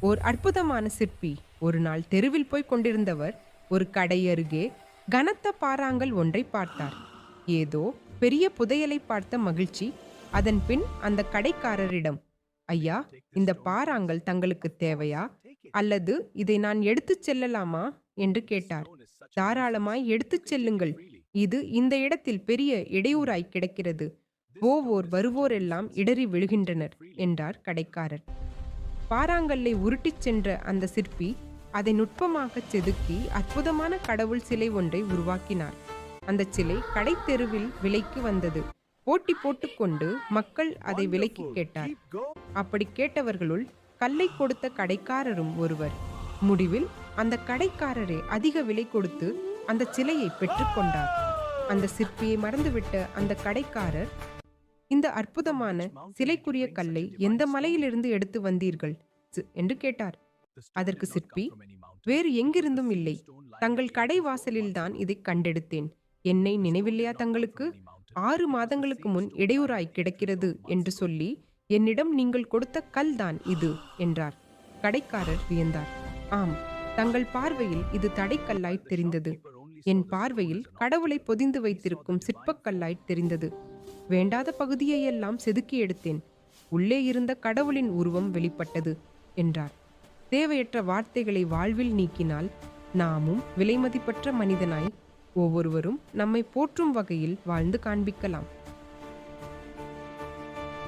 ஓர் அற்புதமான சிற்பி. ஒரு நாள் தெருவில் போய் கொண்டிருந்தவர் ஒரு கடை அருகே கனத்த பாறாங்கல் ஒன்றை பார்த்தார். ஏதோ பெரிய புதையலை பார்த்த மகிழ்ச்சி அதன் பின் அந்த கடைக்காரரிடம் ஐயா இந்த பாறாங்கல் தங்களுக்கு தேவையா? அல்லது இதை நான் எடுத்துச் செல்லலாமா? என்று கேட்டார். தாராளமாய் எடுத்துச் செல்லுங்கள். இது இந்த இடத்தில் பெரிய இடையூறாய் கிடக்கிறது. போவோர் வருவோரெல்லாம் இடறி விழுகின்றனர் என்றார் கடைக்காரர். பாறாங்கல்லை உருட்டிச் சென்ற அந்த சிற்பி அதை நுட்பமாகச் செதுக்கி அற்புதமான கடவுள் சிலை ஒன்றை உருவாக்கினார். அந்த சிலை கடைத்தெருவில் விலைக்கு வந்தது. போட்டி போட்டுக்கொண்டு மக்கள் அதை விலைக்கு கேட்டார். அப்படி கேட்டவர்களுள் கல்லை கொடுத்த கடைக்காரரும் ஒருவர். முடிவில் அந்த கடைக்காரரே அதிக விலை கொடுத்து அந்த சிலையை பெற்றுக்கொண்டார் அந்த சிற்பியை மறந்துவிட்ட அந்த கடைக்காரர் இந்த அற்புதமான சிலைக்குரிய கல்லை எந்த மலையிலிருந்து எடுத்து வந்தீர்கள்? என்று கேட்டார். அதற்கு சிற்பி வேறு எங்கிருந்தும் இல்லை. தங்கள் கடை வாசலில்தான் இதை கண்டெடுத்தேன். என்னை நினைவில்லையா தங்களுக்கு? ஆறு மாதங்களுக்கு முன் இடையூறாய் கிடக்கிறது என்று சொல்லி என்னிடம் நீங்கள் கொடுத்த கல் தான் இது என்றார். கடைக்காரர் வியந்தார். ஆம் தங்கள் பார்வையில் இது தடைக்கல்லாய் தெரிந்தது. என் பார்வையில் கடவுளை பொதிந்து வைத்திருக்கும் சிற்பக்கல்லாய் தெரிந்தது. வேண்டாத பகுதியை எல்லாம் செதுக்கி எடுத்தேன். உள்ளே இருந்த கடவுளின் உருவம் வெளிப்பட்டது என்றார். தேவையற்ற வார்த்தைகளை வாழ்வில் நீக்கினால் நாமும் விலைமதிப்பற்ற மனிதனாய் ஒவ்வொருவரும் நம்மை போற்றும் வகையில் வாழ்ந்து காண்பிக்கலாம்.